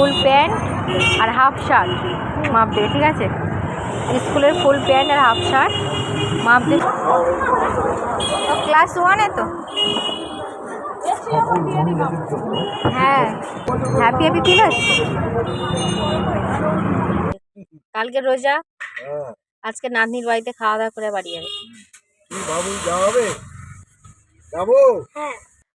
ফুল pant আর half shirt মাপ দেবে ঠিক আছে? স্কুলের ফুল প্যান্ট আর হাফ শার্ট মাপ দেবে ক্লাস ওয়ানে তো? হ্যাঁ হ্যাপি হ্যাপি ফিল হচ্ছে কালকে রোজা হ্যাঁ আজকে নাতনির বাড়িতে খাওয়া দাওয়া করে বাড়ি যাবে। বাবু যাবে? যাব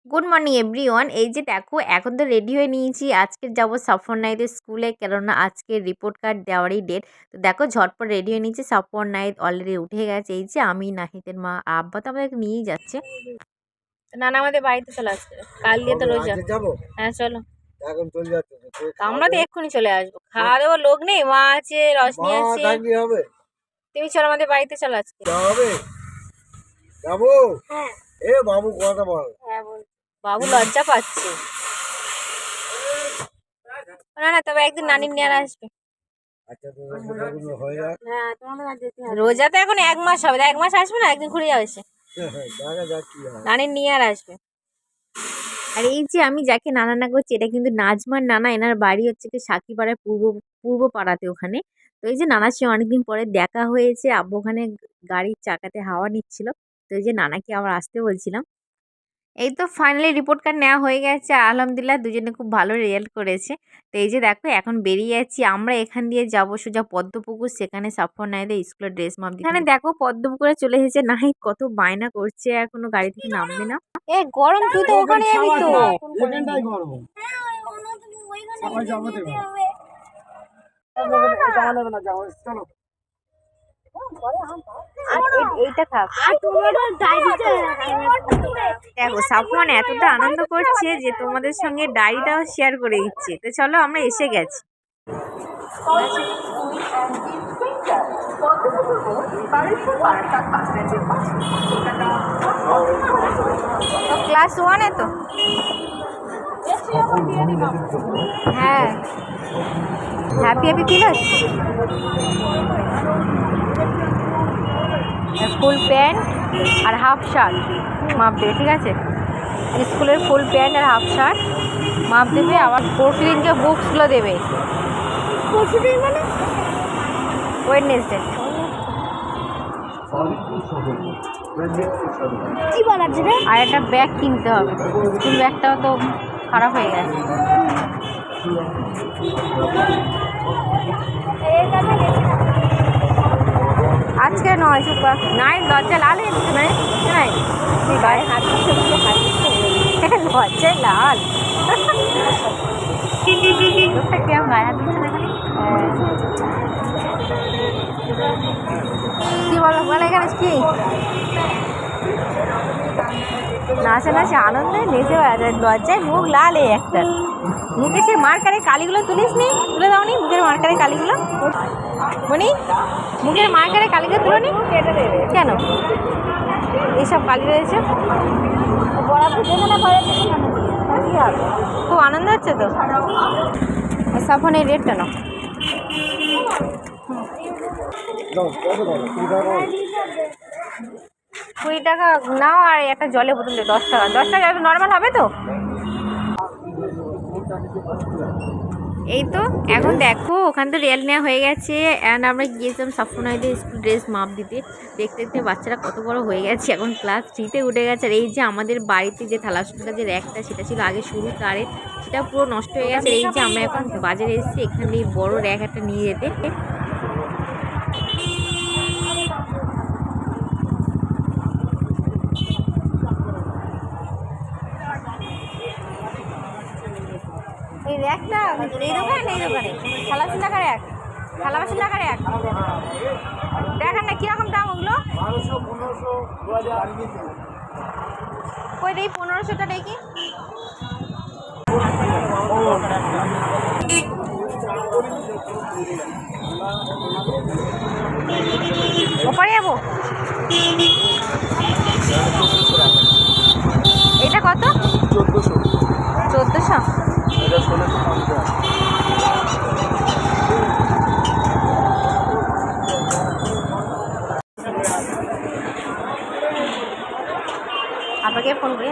গুড মর্নিং এভরিওয়ান এই যে দেখো এখন তো রেডি হয়ে নিয়েছি। আজকে যাব সফর নাইদের স্কুলে কেননা আজকে রিপোর্ট কার্ড দেওয়ারই ডেট তো দেখো ঝটপট রেডি হয়ে নিয়েছি। সফর নাইদ অলরেডি উঠে গেছে। এই যে আমি নাহিদের মা আব্বা তো আমাদের নিয়েই যাচ্ছে। নানা আমাদের বাড়িতে চলে আসছে কাল দিয়ে তো রোজা হ্যাঁ চলো। এখন চলে যাচ্ছে। আমরা তো এক্ষুনি চলে আসব। খাওয়া দাওয়ার লোক নেই? মা আছে রশনি আছে। তুমি চলো আমাদের বাড়িতে চলে আজকে। যাবে? যাব এ বাবু কথা বল। হ্যাঁ বল। বাবু লজ্জা পাচ্ছে। না না তবে একদিন নানির নিয়ে আসবে। আচ্ছা হয়ে রোজা তো এখন এক মাস হবে এক মাস আসবে না একদিন ঘুরে যাবে সে। কি হয়। নানির নিয়ে আর আসবে। আর এই যে আমি যাকে নানা না করছি এটা কিন্তু নাজমার নানা এনার বাড়ি হচ্ছে কি সাকিপাড়ায় পূর্ব পূর্ব পাড়াতে ওখানে। তো এই যে নানার সঙ্গে অনেকদিন পরে দেখা হয়েছে আব্বু ওখানে গাড়ির চাকাতে হাওয়া নিচ্ছিল। তো এই যে নানাকে আবার আসতে বলছিলাম। এই তো ফাইনালি রিপোর্ট কার্ড নেওয়া হয়ে গেছে। আলহামদুলিল্লাহ দুজনে খুব ভালো রেজাল্ট করেছে। তো এই যে দেখো এখন বেরিয়ে যাচ্ছি। আমরা এখান দিয়ে যাব সোজা পদ্মপুকুর। সেখানে সাফর নাইদের স্কুলের ড্রেস মাপ এখানে দেখো পদ্মপুকুরে চলে এসেছে। নাহিদ কত বায়না করছে। এখনও গাড়ি থেকে নামবে না। এ গরম তুই তো ওখানে যাবি তো। গরম? এইটা থাক। দেখো সাফওয়ান এতটা আনন্দ করছে যে তোমাদের সঙ্গে ডায়েরিটাও শেয়ার করে দিচ্ছে। তো চলো আমরা এসে গেছি। ক্লাস ওয়ানে তো। হ্যাঁ। হ্যাপি হ্যাপি ফিল হচ্ছে। ফুল প্যান্ট আর হাফ শার্ট মাপ দেবে ঠিক আছে? স্কুলের ফুল প্যান্ট আর হাফ শার্ট মাপ দেবে আবার পরশু দিনকে বুকসগুলো দেবে। ওয়েডনেসডে। আর একটা ব্যাগ কিনতে হবে। স্কুল ব্যাগটাও তো খারাপ হয়ে গেছে। আজকে নয় কর নাই, লজ্জা লাল গেছে নাই তুই গায়ে হাত দিচ্ছে লজ্জায় লাল। কেমন গায়ে হাত কি বলো, বলে এখানে কি? নাচে নাচে আনন্দে নেচে বেড়াচ্ছে, লজ্জায় মুখ লাল একটা। মুখে সে মার্কারে কালিগুলো তুলিস নি তুলে দাও নি মুখের মার্কারে কালিগুলো। মনি মুখের মার্কারে কালিগুলো তুলো নি কেন? এইসব কালি রয়েছে। খুব আনন্দ হচ্ছে তো? সাফনের রেটটা যাও কুড়ি টাকা নাও আর একটা জলে বোতল দশ টাকা। দশ টাকা নর্মাল হবে তো? এই তো, এখন দেখো, ওখান তো রেল নেওয়া হয়ে গেছে অ্যান্ড আমরা গিয়েছিলাম সাফনাইদের স্কুল ড্রেস মাপ দিতে। দেখতে দেখতে বাচ্চারা কত বড় হয়ে গেছে, এখন ক্লাস থ্রিতে উঠে গেছে। আর এই যে আমাদের বাড়িতে যে থালাসনটা যে র্যাকটা, সেটা ছিল আগে শুরু তারে সেটা পুরো নষ্ট হয়ে গেছে। এই যে আমরা এখন বাজারে এসেছি, এখানে বড় র্যাক একটা নিয়ে যেতে। এই র্যাকটা এই দোকানে এই দোকানে। থালা বাসন টাকা র্যাক থালা বাসন টাকা র্যাক দেখেন না, কীরকম দাম ওগুলো? কই দেই, পনেরোশোটা দেখি ওপারে যাব এটা কত চোদ্দোশো চোদ্দোশো এটা ষোলোশো পঞ্চাশ আপনাকে ফোন করি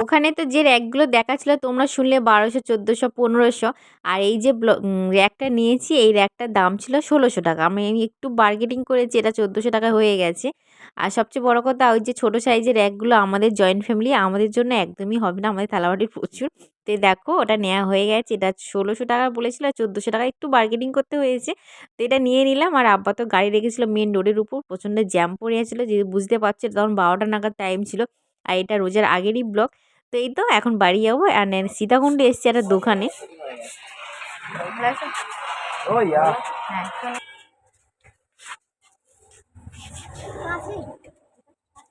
ওখানে তো যে র্যাকগুলো দেখাচ্ছিল তোমরা শুনলে বারোশো, চোদ্দোশো, পনেরোশো। আর এই যে র্যাকটা নিয়েছি, এই র্যাকটার দাম ছিল ষোলোশো টাকা। আমি একটু বার্গেটিং করেছি, এটা চোদ্দোশো টাকা হয়ে গেছে। আর সবচেয়ে বড় কথা, ওই যে ছোটো সাইজের র্যাকগুলো আমাদের জয়েন্ট ফ্যামিলি আমাদের জন্য একদমই হবে না, আমাদের থালাবাটির প্রচুর। তো দেখো, ওটা নেওয়া হয়ে গেছে, এটা ষোলোশো টাকা বলেছিল আর চোদ্দোশো টাকা একটু বার্গেটিং করতে হয়েছে। তো এটা নিয়ে নিলাম, আর আব্বা তো গাড়ি রেখেছিল মেন রোডের উপর, প্রচণ্ড জ্যাম পড়ে গেছিল যে বুঝতে পারছ, তখন বারোটা নাগাদ টাইম ছিল। আর এটা রোজার আগেরই ব্লগ। তো এই তো এখন বাড়ি যাব আর নে- সীতাকুণ্ডে এসছি একটা দোকানে। হ্যাঁ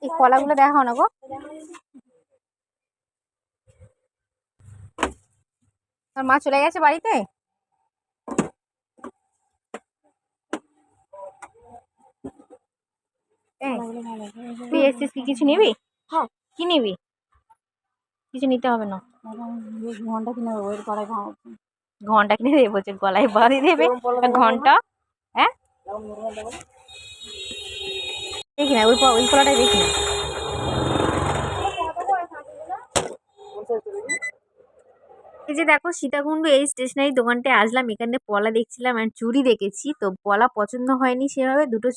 এই কলাগুলো দেখাও না গো। তোর মা চলে গেছে বাড়িতে? তুই এসছিস কি কিছু নিবি? হ্যাঁ। কি নিবি? কিছু নিতে হবে না। ঘণ্টা কিনে দেবো করা ঘণ্টা ঘণ্টা কিনে দেবে বলছে গলায় বাঁধি দেবে। ঘণ্টা? হ্যাঁ? দেখি না ওই ওই কলাটাই দেখি না। এই যে দেখো সীতাকুণ্ড এই স্টেশনারি দোকানটায় আসলাম। এখানে পলা দেখছিলাম আর চুড়ি দেখেছি। তো পলা পছন্দ হয়নি সেভাবে। দুটো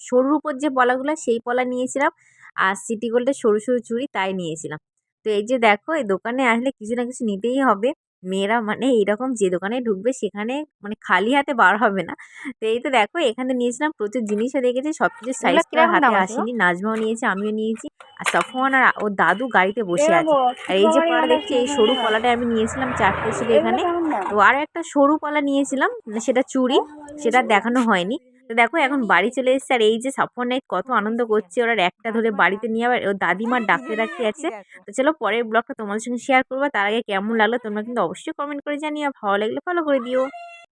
সরুর উপর যে পলাগুলো সেই পলা নিয়েছিলাম। আর সিটি গোল্ডের সরু সরু চুড়ি তাই নিয়েছিলাম। তো এই যে দেখো এই দোকানে আসলে কিছু না কিছু নিতেই হবে। মেয়েরা মানে এইরকম যে দোকানে ঢুকবে সেখানে মানে খালি হাতে বার হবে না। তো এই তো দেখো এখানে নিয়েছিলাম প্রচুর জিনিসও দেখেছি সব কিছু সাইজ হাতে? আসেনি। নাজমাও নিয়েছে আমিও নিয়েছি। আর সফওয়ান আর ওর দাদু গাড়িতে বসে আছে। আর এই যে পলা দেখছি এই সরু পলাটা আমি নিয়েছিলাম চারটে ছিল এখানে। তো আর একটা সরু পলা নিয়েছিলাম মানে সেটা চুড়ি সেটা দেখানো হয়নি। তো দেখো এখন বাড়ি চলে এসেছে আর এই যে সাফনে কত আনন্দ করছে। ওরা একটা ধরে বাড়িতে নিয়ে আবার ও দাদিমার ডাকতে ডাকতে আছে। তো চলো পরের ব্লগটা তোমাদের সঙ্গে শেয়ার করব। তার আগে কেমন লাগল তোমরা কিন্তু অবশ্যই কমেন্ট করে জানিও। ভালো লাগলে ফলো করে দিও।